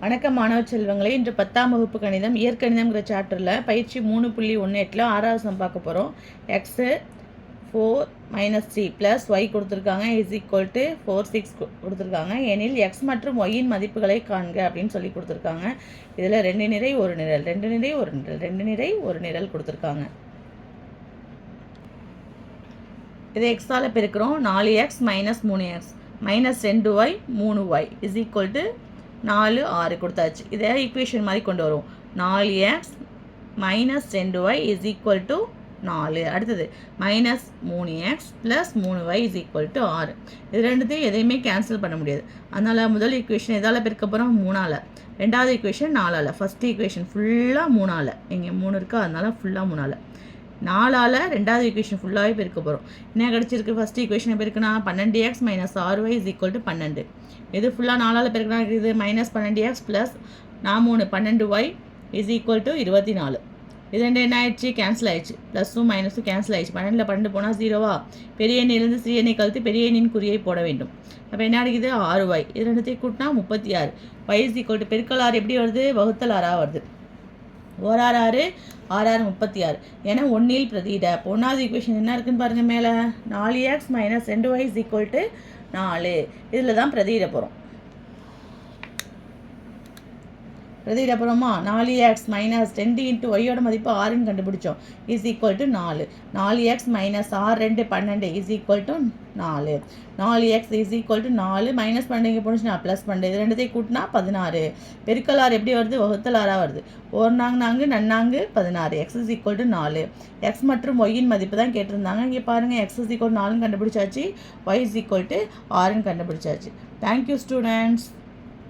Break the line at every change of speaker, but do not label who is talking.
வணக்கம் மாணவ செல்வங்களே. இன்று பத்தாம் வகுப்பு கணிதம் இயற்கணிதம்ங்கிற சாப்டரில் பயிற்சி மூணு புள்ளி ஒன்று எட்டில் ஆறாவது சம் பார்க்க போகிறோம் x four minus three plus y கொடுத்துருக்காங்க. Is equal to four six கொடுத்துருக்காங்க. எனில் எக்ஸ் மற்றும் ஒய்யின் மதிப்புகளை காண்க அப்படின்னு சொல்லி கொடுத்துருக்காங்க. இதில் ரெண்டு நிறை ஒரு நிரல் ரெண்டு நிறை ஒரு நிரல் ரெண்டு நிறை ஒரு நிரல் கொடுத்துருக்காங்க. இதை எக்ஸால் பெருக்கிறோம். நாலு எக்ஸ் மைனஸ் மூணு எக்ஸ் மைனஸ் ரெண்டு ஒய் மூணு ஒய் இஸ் ஈக்குவல் டு நாலு ஆறு கொடுத்தாச்சு. இதை ஈக்குவேஷன் மாதிரி கொண்டு வரும். நாலு எக்ஸ் மைனஸ் ரெண்டு ஒய் இஸ் ஈக்குவல் டு நாலு. அடுத்தது மைனஸ் மூணு எக்ஸ் ப்ளஸ் மூணு ஒய் இஸ் ஈக்குவல் டு ஆறு. இது ரெண்டுத்தையும் எதையுமே கேன்சல் பண்ண முடியாது. அதனால் முதல் ஈக்குவேஷன் எதால் பெருக்க போகிறோம் மூணால். ரெண்டாவது ஈக்குவேஷன் நாலால். ஃபஸ்ட் ஈக்குவேஷன் ஃபுல்லாக மூணால். இங்கே மூணு இருக்கா? அதனால் ஃபுல்லாக மூணால். நாலால் ரெண்டாவது ஈக்குவேஷன் ஃபுல்லாகவே பெருக்க போகிறோம் என்ன கிடச்சிருக்கு? ஃபஸ்ட் ஈக்குவேஷனை பெருக்குனா பன்னெண்டு எக்ஸ் மைனஸ் ஆறு ஒய் இஸ் ஈக்குவல் டு பன்னெண்டு. இது ஃபுல்லாக நாலால் பெருக்கினா இது மைனஸ் பன்னெண்டு எக்ஸ் ப்ளஸ் நான் மூணு பன்னெண்டு ஒய் இஸ் ஈக்குவல் டு இருபத்தி நாலு இது ரெண்டு என்ன ஆயிடுச்சு? கேன்சல் ஆயிடுச்சு. ப்ளஸ்ஸும் மைனஸும் கேன்சல் ஆயிடுச்சு. பன்னெண்டில் பன்னெண்டு போனால் ஜீரோவா பெரிய எண்ணிலிருந்து சிறிய எண்ணெய் கழித்து பெரிய எண்ணின் குறியை போட வேண்டும். அப்போ என்ன அடிக்குது? ஆறு ஒய் இது ரெண்டுத்தையும் கூட்டினா முப்பத்தி ஆறு. ஒய் இஸ் ஈக்குவல் டு பெருக்கல் ஆறு எப்படி வருது? வகுத்தல் ஆறாக வருது. ஓராறு ஆறு ஆறு ஆறு முப்பத்தி ஆறு ஏன்னா ஒன்றில் பிரதியிட அப்போ ஒன்றாவது ஈக்குவேஷன் என்ன இருக்குன்னு பாருங்கள் மேலே. நாலு எக்ஸ் மைனஸ் ரெண்டு ஒய்ஸ் ஈக்குவல் டு நாலு. இதில் தான் பிரதியிட போகிறோம் பிரதியிட போகிறோமா நாலு எக்ஸ் மைனஸ் ரெண்டு இன்ட்டு ஒய்யோட மதிப்பு ஆறுன்னு கண்டுபிடிச்சோம். இஸ் ஈக்குவல் டு நாலு. நாலு எக்ஸ் மைனஸ் ஆறு ரெண்டு பன்னெண்டு இஸ் ஈக்குவல் டு நாலு. நாலு எக்ஸ் இஸ் ஈக்குவல் டு நாலு. மைனஸ் பன்னெண்டு இங்கே போணுச்சுன்னா ப்ளஸ் பன்னெண்டு. இது ரெண்டுத்தையும் கூட்டினா பதினாறு. பெருக்கல் ஆறு எப்படி வருது? வகுத்தல் ஆறாக வருது. ஒரு நாங்கு நாங்கு நன்னாங்கு பதினாறு. எக்ஸ் இஸ் ஈக்குவல் டு நாலு. எக்ஸ் மற்றும் ஒய்யின் மதிப்பு தான் கேட்டிருந்தாங்க. இங்கே பாருங்கள் எக்ஸ் இஸ் ஈக்குவல் நாலுன்னு கண்டுபிடிச்சாச்சு. ஒய் இஸ் ஈக்குவல் டு ஆறுன்னு கண்டுபிடிச்சாச்சு. Thank you students